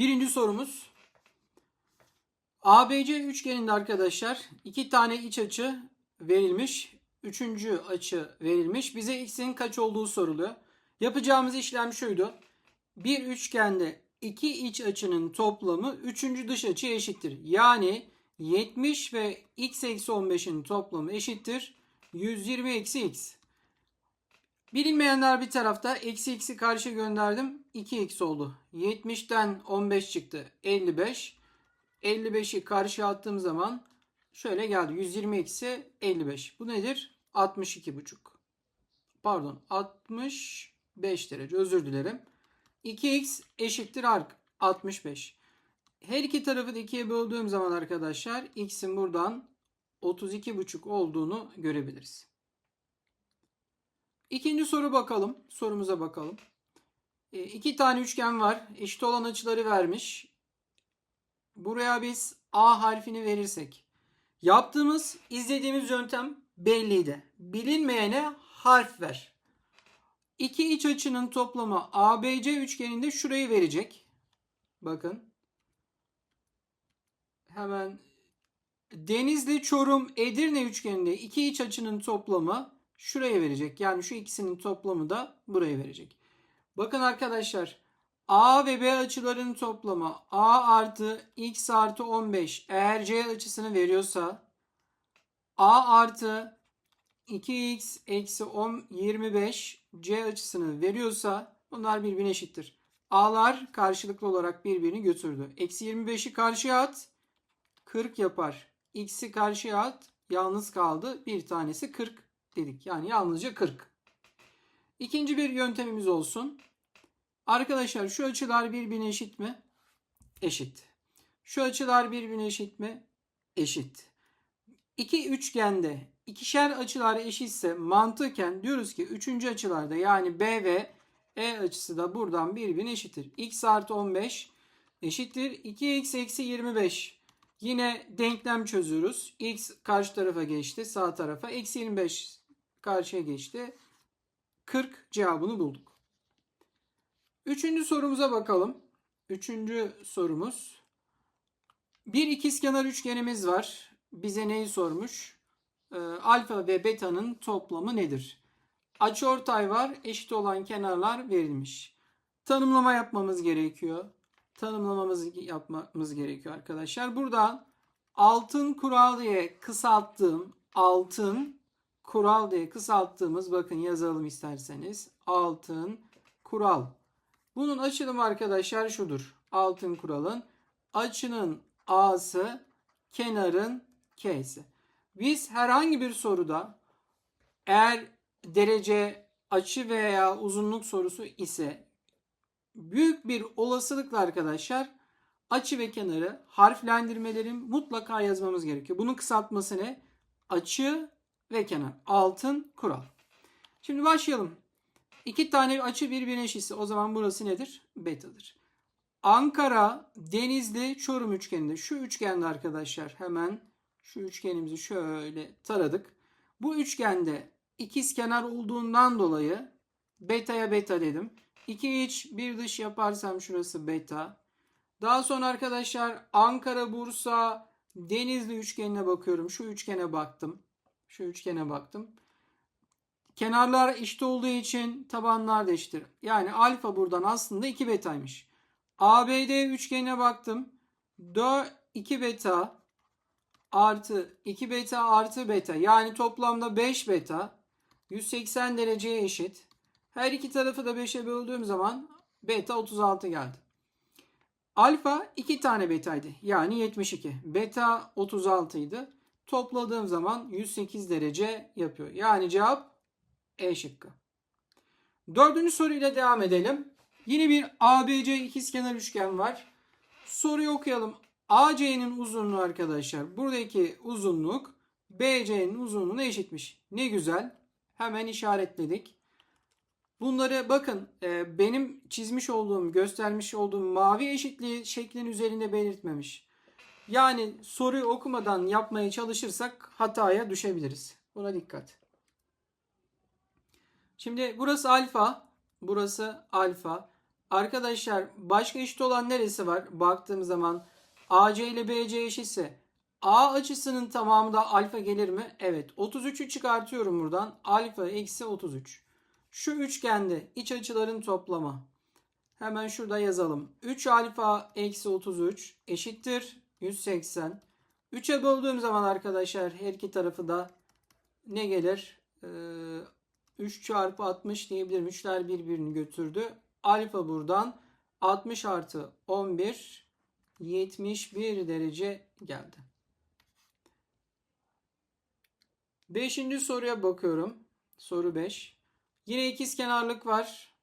Birinci sorumuz. ABC üçgeninde arkadaşlar iki tane iç açı verilmiş. Üçüncü açı verilmiş. Bize x'in kaç olduğu soruluyor. Yapacağımız işlem şuydu. Bir üçgende iki iç açının toplamı üçüncü dış açıya eşittir. Yani 70 ve x eksi 15'in toplamı eşittir. 120 eksi x. Bilinmeyenler bir tarafta. Eksi x'i karşı gönderdim. 2x oldu. 70'ten 15 çıktı. 55. 55'i karşıya attığım zaman şöyle geldi. 120 eksi 55. Bu nedir? 62,5. Pardon 65 derece özür dilerim. 2x eşittir ark 65. Her iki tarafı da ikiye böldüğüm zaman arkadaşlar x'in buradan 32,5 olduğunu görebiliriz. İkinci soru bakalım. Sorumuza bakalım. E, iki tane üçgen var. Eşit olan açıları vermiş. Buraya biz A harfini verirsek. Yaptığımız, izlediğimiz yöntem belliydi. Bilinmeyene harf ver. İki iç açının toplamı ABC üçgeninde şurayı verecek. Bakın. Hemen Denizli, Çorum, Edirne üçgeninde iki iç açının toplamı şuraya verecek. Yani şu ikisinin toplamı da buraya verecek. Bakın arkadaşlar A ve B açılarının toplamı A artı X artı 15 eğer C açısını veriyorsa A artı 2X eksi 10, 25 C açısını veriyorsa bunlar birbirine eşittir. A'lar karşılıklı olarak birbirini götürdü. Eksi 25'i karşıya at 40 yapar. X'i karşıya at yalnız kaldı. Bir tanesi 40 dedik. Yani yalnızca 40. İkinci bir yöntemimiz olsun. Arkadaşlar şu açılar birbirine eşit mi? Eşit. Şu açılar birbirine eşit mi? Eşit. İki üçgende ikişer açılar eşitse mantıken diyoruz ki üçüncü açılarda yani B ve E açısı da buradan birbirine eşittir. X artı 15 eşittir. 2x eksi 25. Yine denklem çözüyoruz. X karşı tarafa geçti. Sağ tarafa. Eksi 25 karşıya geçti. 40 cevabını bulduk. Üçüncü sorumuza bakalım. Üçüncü sorumuz. Bir ikizkenar üçgenimiz var. Bize neyi sormuş? Ee, alfa ve beta'nın toplamı nedir? Açıortay var. Eşit olan kenarlar verilmiş. Tanımlama yapmamız gerekiyor. Tanımlamamız yapmamız gerekiyor arkadaşlar. Burada altın kural diye kısalttığım altın kural diye kısalttığımız bakın yazalım isterseniz. Altın kural. Bunun açılımı arkadaşlar şudur. Altın kuralın açının A'sı kenarın K'si. Biz herhangi bir soruda eğer derece açı veya uzunluk sorusu ise büyük bir olasılıkla arkadaşlar açı ve kenarı harflendirmelerin mutlaka yazmamız gerekiyor. Bunun kısaltması ne? Açı ve kenar. Altın kural. Şimdi başlayalım. İki tane açı birbirine eşitse o zaman burası nedir? Beta'dır. Ankara, Denizli, Çorum üçgeninde. Şu üçgende arkadaşlar hemen şu üçgenimizi şöyle taradık. Bu üçgende ikiz kenar olduğundan dolayı beta'ya beta dedim. 2 iç bir dış yaparsam şurası beta. Daha sonra arkadaşlar Ankara, Bursa, Denizli üçgenine bakıyorum. Şu üçgene baktım. Şu üçgene baktım. Kenarlar eşit olduğu için tabanlar da eşittir. Yani alfa buradan aslında 2 betaymış. ABD üçgenine baktım. 4 2 beta artı 2 beta artı beta. Yani toplamda 5 beta 180 dereceye eşit. Her iki tarafı da 5'e böldüğüm zaman beta 36 geldi. Alfa 2 tane betaydı. Yani 72. Beta 36 idi. Topladığım zaman 108 derece yapıyor. Yani cevap E şıkkı. Dördüncü soruyla devam edelim. Yine bir ABC ikizkenar üçgen var. Soruyu okuyalım. AC'nin uzunluğu arkadaşlar. Buradaki uzunluk BC'nin uzunluğuna eşitmiş. Ne güzel. Hemen işaretledik. Bunları bakın e, benim çizmiş olduğum, göstermiş olduğum mavi eşitliği şeklin üzerinde belirtmemiş. Yani soruyu okumadan yapmaya çalışırsak hataya düşebiliriz. Buna dikkat. Şimdi burası alfa, burası alfa. Arkadaşlar başka eşit olan neresi var? Baktığım zaman AC ile BC eşitse A açısının tamamı da alfa gelir mi? Evet. 33'ü çıkartıyorum buradan. Alfa eksi 33. Şu üçgende iç açıların toplamı. Hemen şurada yazalım. 3 alfa eksi 33 eşittir 180. 3'e böldüğüm zaman arkadaşlar her iki tarafı da ne gelir? Ee, 3 çarpı 60 diyebilirim. 3'ler birbirini götürdü. Alfa buradan 60 artı 11 71 derece geldi. Beşinci soruya bakıyorum. Soru 5. Yine ikiz kenarlık var.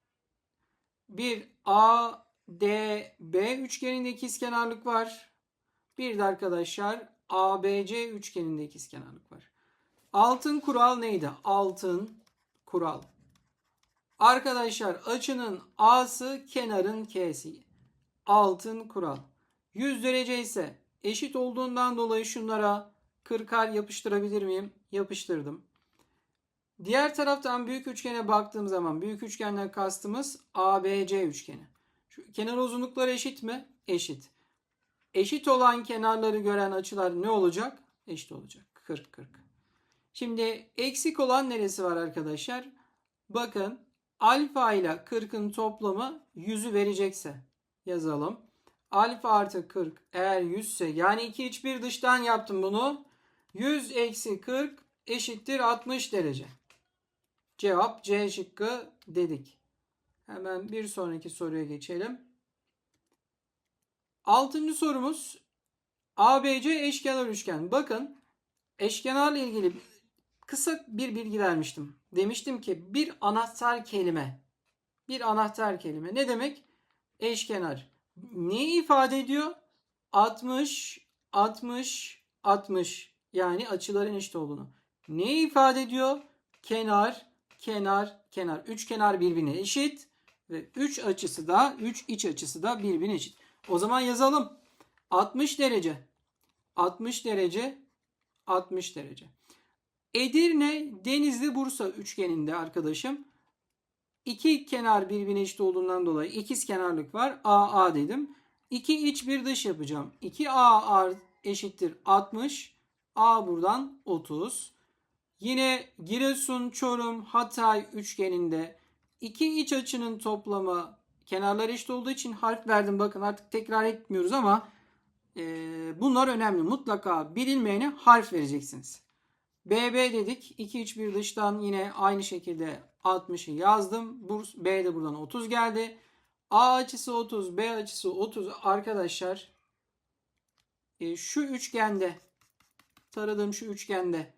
Bir A, D, B üçgeninde ikiz kenarlık var. Bir de arkadaşlar ABC üçgeninde ikiz kenarlık var. Altın kural neydi? Altın kural. Arkadaşlar açının A'sı kenarın K'si. Altın kural. 100 derece ise eşit olduğundan dolayı şunlara 40'ar yapıştırabilir miyim? Yapıştırdım. Diğer taraftan büyük üçgene baktığım zaman büyük üçgenden kastımız ABC üçgeni. Şu kenar uzunlukları eşit mi? Eşit. Eşit olan kenarları gören açılar ne olacak? Eşit olacak. 40 40. Şimdi eksik olan neresi var arkadaşlar? Bakın alfa ile 40'ın toplamı 100'ü verecekse yazalım. Alfa artı 40 eğer 100 ise yani 2 iç bir dıştan yaptım bunu. 100 eksi 40 eşittir 60 derece. Cevap C şıkkı dedik. Hemen bir sonraki soruya geçelim. Altıncı sorumuz ABC eşkenar üçgen. Bakın eşkenarla ilgili kısa bir bilgi vermiştim. Demiştim ki bir anahtar kelime. Bir anahtar kelime. Ne demek? Eşkenar. Neyi ifade ediyor? 60, 60, 60. Yani açıların eşit olduğunu. Neyi ifade ediyor? Kenar, kenar, kenar. Üç kenar birbirine eşit ve üç açısı da, üç iç açısı da birbirine eşit. O zaman yazalım. 60 derece. 60 derece. 60 derece. Edirne, Denizli, Bursa üçgeninde arkadaşım iki kenar birbirine eşit olduğundan dolayı ikiz kenarlık var. A A dedim. 2 iç bir dış yapacağım. 2A eşittir 60. A buradan 30. Yine Giresun, Çorum, Hatay üçgeninde iki iç açının toplamı kenarlar eşit olduğu için harf verdim. Bakın artık tekrar etmiyoruz ama e, bunlar önemli. Mutlaka bilinmeyene harf vereceksiniz. BB dedik. 2 iç bir dıştan yine aynı şekilde 60'ı yazdım. B de buradan 30 geldi. A açısı 30, B açısı 30 arkadaşlar. E, şu üçgende taradığım şu üçgende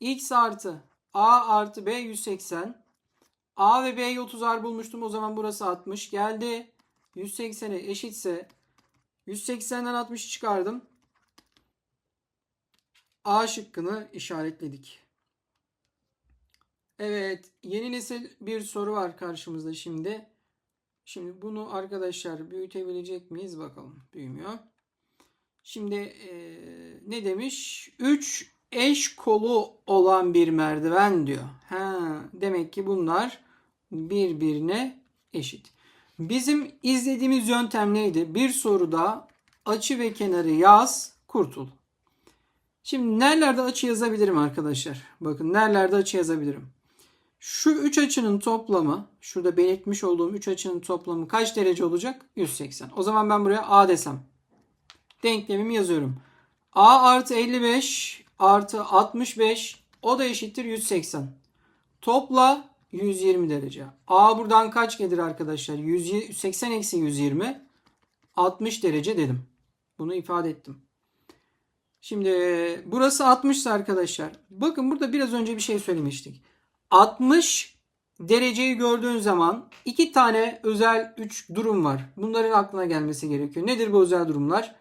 x artı a artı b 180 a ve b'yi 30'ar bulmuştum. O zaman burası 60 geldi. 180'e eşitse 180'den 60'ı çıkardım. A şıkkını işaretledik. Evet, yeni nesil bir soru var karşımızda şimdi. Şimdi bunu arkadaşlar büyütebilecek miyiz bakalım. Büyümüyor. Şimdi e, ne demiş? 3 eş kolu olan bir merdiven diyor. Ha, demek ki bunlar birbirine eşit. Bizim izlediğimiz yöntem neydi? Bir soruda açı ve kenarı yaz, kurtul. Şimdi nerelerde açı yazabilirim arkadaşlar? Bakın nerelerde açı yazabilirim? Şu üç açının toplamı, şurada belirtmiş olduğum üç açının toplamı kaç derece olacak? 180. O zaman ben buraya A desem. Denklemimi yazıyorum. A artı 55 artı 65 o da eşittir 180. Topla 120 derece. A buradan kaç gelir arkadaşlar? 180 eksi 120 60 derece dedim. Bunu ifade ettim. Şimdi burası 60 arkadaşlar. Bakın burada biraz önce bir şey söylemiştik. 60 dereceyi gördüğün zaman iki tane özel 3 durum var. Bunların aklına gelmesi gerekiyor. Nedir bu özel durumlar?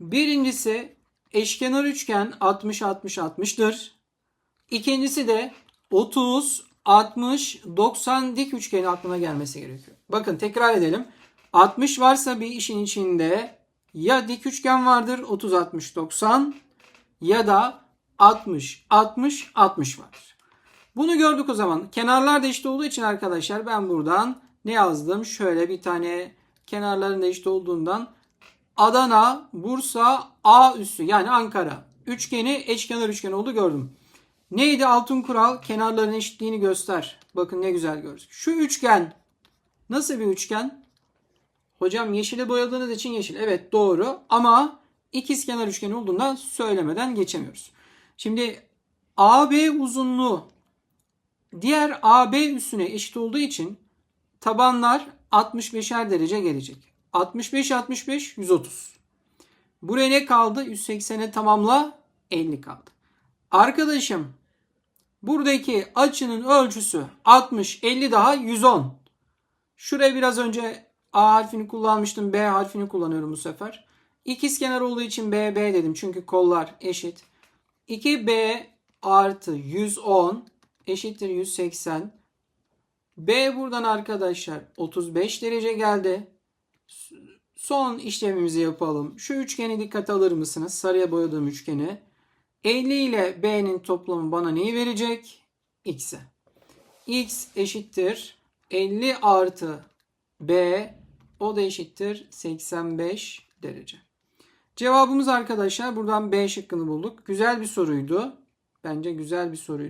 Birincisi eşkenar üçgen 60 60 60'tır. İkincisi de 30 60 90 dik üçgeni aklına gelmesi gerekiyor. Bakın tekrar edelim. 60 varsa bir işin içinde ya dik üçgen vardır 30 60 90 ya da 60 60 60 vardır. Bunu gördük o zaman. Kenarlar da eşit olduğu için arkadaşlar ben buradan Ne yazdım? Şöyle bir tane kenarlarında eşit olduğundan Adana, Bursa, A üssü yani Ankara. Üçgeni eşkenar üçgen oldu gördüm. Neydi altın kural? Kenarların eşitliğini göster. Bakın ne güzel gördük. Şu üçgen nasıl bir üçgen? Hocam yeşile boyadığınız için yeşil. Evet doğru ama ikizkenar üçgen olduğundan söylemeden geçemiyoruz. Şimdi AB uzunluğu diğer AB üssüne eşit olduğu için tabanlar 65'er derece gelecek. 65 65 130. Buraya ne kaldı? 180'e tamamla 50 kaldı. Arkadaşım buradaki açının ölçüsü 60 50 daha 110. Şuraya biraz önce A harfini kullanmıştım. B harfini kullanıyorum bu sefer. İkizkenar olduğu için BB dedim. Çünkü kollar eşit. 2B artı 110 eşittir 180. B buradan arkadaşlar 35 derece geldi. Son işlemimizi yapalım. Şu üçgeni dikkat alır mısınız? Sarıya boyadığım üçgeni. 50 ile B'nin toplamı bana neyi verecek? X'e. X eşittir 50 artı B o da eşittir 85 derece. Cevabımız arkadaşlar buradan B şıkkını bulduk. Güzel bir soruydu. Bence güzel bir soruydu.